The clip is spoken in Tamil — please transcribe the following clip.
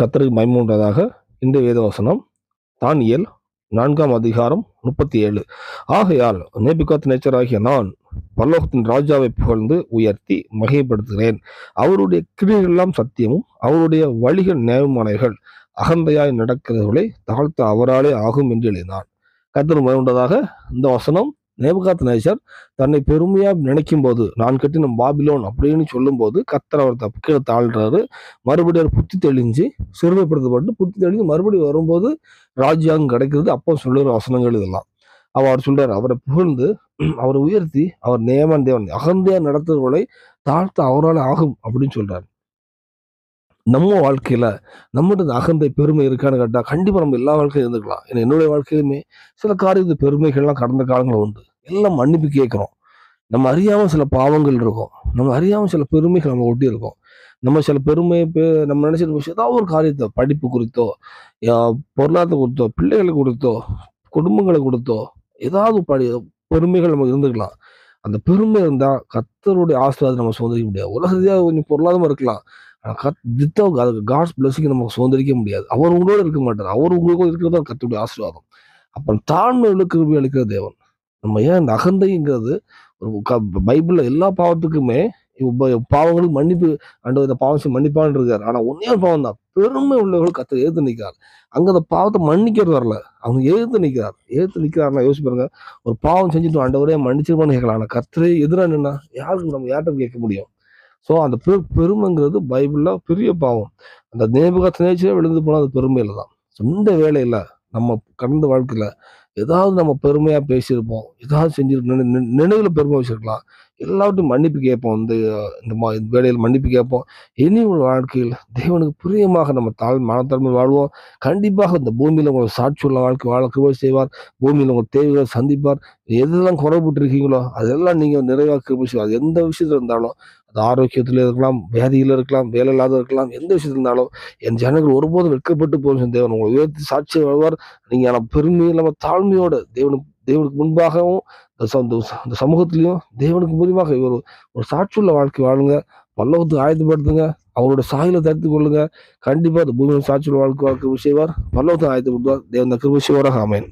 கத்தருக்கு மைமூன்றதாக இந்த வேதவசனம். தானியல் நான்காம் அதிகாரம் முப்பத்தி ஏழு ஆகையால் நேபிகாத் நேச்சராகிய நான் பல்லோகத்தின் ராஜாவை புகழ்ந்து உயர்த்தி மகிமைப்படுத்துகிறேன். அவருடைய கிரியைகளெல்லாம் சத்தியமும் அவருடைய வழிகள் நியாயமானவைகள் அகந்தையாய் நடக்கிறவர்களை தாழ்த்த அவராலே ஆகும் என்று எழுதினான். கத்தர் மகிழ்ந்ததாக இந்த வசனம் நேபுகாத் நேச்சர் தன்னை பெருமையா நினைக்கும் போது நான் கட்டின பாபிலோன் அப்படின்னு சொல்லும்போது கத்தர் அவர் தப்பு கீழே தாழ்றாரு. மறுபடியும் அவர் புத்தி தெளிஞ்சு சிறுமைப்படுத்தப்பட்டு புத்தி தெளிஞ்சு மறுபடியும் வரும்போது ராஜ்யாங்கம் கிடைக்கிறது. அப்போ சொல்லுற வசனங்கள் இதெல்லாம். அவர் அவர் சொல்றாரு அவரை புகழ்ந்து அவரை உயர்த்தி அவர் நேமன் தேவன் அகந்தையா நடத்துறவர்களை தாழ்த்த அவரால் ஆகும் அப்படின்னு சொல்றாரு. நம்ம வாழ்க்கையில் நம்மகிட்ட அகந்தை பெருமை இருக்கான்னு கேட்டால் கண்டிப்பாக நம்ம எல்லா வாழ்க்கையும் இருந்துக்கலாம் ஏன்னா என்னுடைய வாழ்க்கையிலுமே சில காரியத்து பெருமைகள்லாம் கடந்த காலங்களில் உண்டு. எல்லாம் மன்னிப்பு கேட்குறோம். நம்ம அறியாமல் சில பாவங்கள் இருக்கும். நம்ம அறியாமல் சில பெருமைகள் நம்ம ஒட்டி இருக்கோம். நம்ம சில பெருமை நம்ம நினைச்சிட்டு ஏதாவது ஒரு காரியத்தை படிப்பு குறித்தோ பொருளாதாரத்தை கொடுத்தோ பிள்ளைகளை கொடுத்தோ குடும்பங்களை கொடுத்தோ ஏதாவது படி பெருமைகள் நமக்கு இருந்துக்கலாம் அந்த பெருமை இருந்தால் கத்தருடைய ஆசீர்வாதம் நம்ம சுதந்திரிக்க முடியாது. உலகத்தையாக கொஞ்சம் பொருளாதாரமாக இருக்கலாம். கத் அதுக்கு காட்ஸ் பிளஸிங் நமக்கு சுதந்திரிக்க முடியாது. அவர் உங்களோட இருக்க மாட்டார். அவர் உங்களோட இருக்கிறது தான் கத்தருடைய ஆசீர்வாதம். அப்புறம் தாழ்மை கிருபி அளிக்கிற தேவன். நம்ம ஏன் இந்த அகந்தைங்கிறது ஒரு க- பைபிள்ல எல்லா பாவத்துக்குமே பாவங்களுக்கு மன்னிப்பு ஆண்டவர் இந்த பாவம் மன்னிப்பான்னு இருக்காரு. ஆனா ஒன்னே ஒரு பாவம் தான். பெருமை உள்ளவர்கள் கத்த எழுத்து நிற்கிறார். அங்க அந்த பாவத்தை மன்னிக்கிறது வரல. அவங்க எழுத்து நிற்கிறார். எதிர்த்து நிற்கிறாருன்னா யோசிச்சு பாருங்க. ஒரு பாவம் செஞ்சுட்டு ஆண்டவரே மன்னிச்சிருப்பான்னு கேட்கலாம். ஆனா கத்தரே எதிரா நின்னா யாருக்கு நம்ம யார்கிட்ட கேட்க முடியும்? ஸோ அந்த பெரு பெருமைங்கிறது பைபிளில் பெரிய பாவம். அந்த நேபுகத் நேச்சரே விழுந்து போனால் அது பெருமையில் தான். சொந்த வேலையில் நம்ம கடந்த வாழ்க்கையில் ஏதாவது நம்ம பெருமையாக பேசியிருப்போம் ஏதாவது செஞ்சிருக்கோம் நினைவில் பெருமை வச்சிருக்கலாம். எல்லாவற்றையும் மன்னிப்பு கேட்போம் இந்த இந்த மா இந்த வேலையில் மன்னிப்பு கேட்போம். இனி உள்ள வாழ்க்கையில் தேவனுக்கு பிரியமாக நம்ம தாழ் மனத்தன்மை வாழ்வோம். கண்டிப்பாக இந்த பூமியில் உங்களை சாட்சி உள்ள வாழ்க்கை வாழ கிருபை செய்வார். பூமியில் உங்கள் தேவைகளை சந்திப்பார். எதெல்லாம் குறைபட்டு இருக்கீங்களோ அதெல்லாம் நீங்கள் நிறைவாக கிருபை செய்வார். எந்த விஷயத்தில் இருந்தாலும் அது ஆரோக்கியத்தில் இருக்கலாம் வியாதியில் இருக்கலாம் வேலை இல்லாத இருக்கலாம் எந்த விஷயத்துல இருந்தாலும் என் ஜனங்கள் ஒருபோதும் வெட்கப்பட்டு போகும் தேவன். உங்களை உயர்த்தி சாட்சி வாழ்வார் நீங்க ஆனால் பெருமை இல்லாமல் தாழ்மையோடு தேவனுக்கு தேவனுக்கு முன்பாகவும் இந்த சமூகத்திலையும் தேவனுக்கு மூலியமாக ஒரு ஒரு சாட்சியுள்ள வாழ்க்கை வாழுங்க. பல்லவத்தை ஆயத்தப்படுத்துங்க. அவரோட சாயில தடுத்து கொள்ளுங்க. கண்டிப்பாக அந்த பூமியின் சாட்சியுள்ள வாழ்க்கை வாழ்க்கை விஷயவார் பல்லவத்தை ஆயத்தப்படுத்துவார். தேவன் கிருபை செய்வாராக. ஆமேன்.